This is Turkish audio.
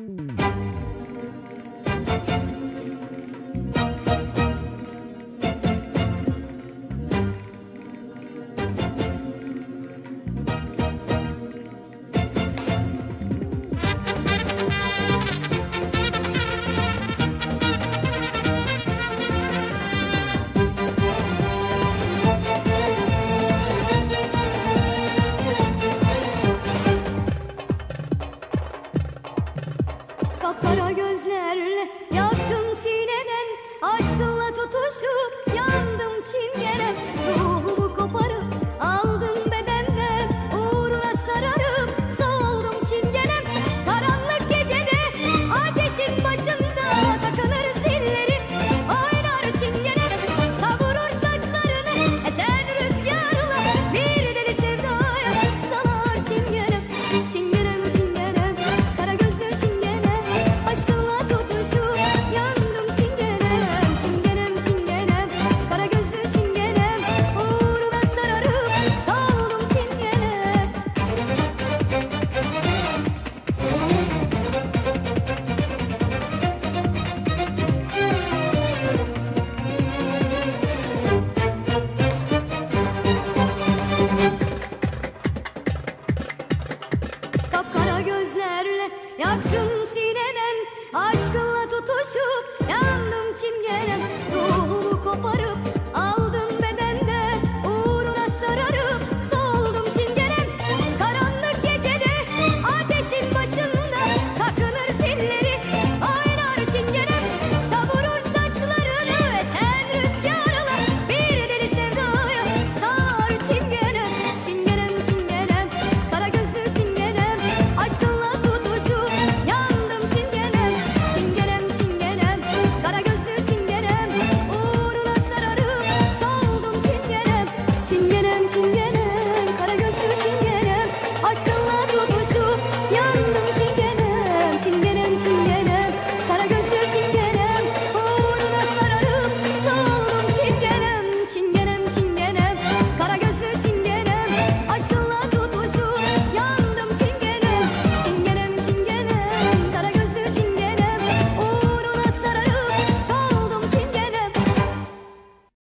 Mm. kapkara gözlerle Yaktım sineden aşkınla tutuşup yandım çimden gözlerle Yaktın sineden Aşkınla tutuşup yandım çingenem. Ruhumu kopar 情愿。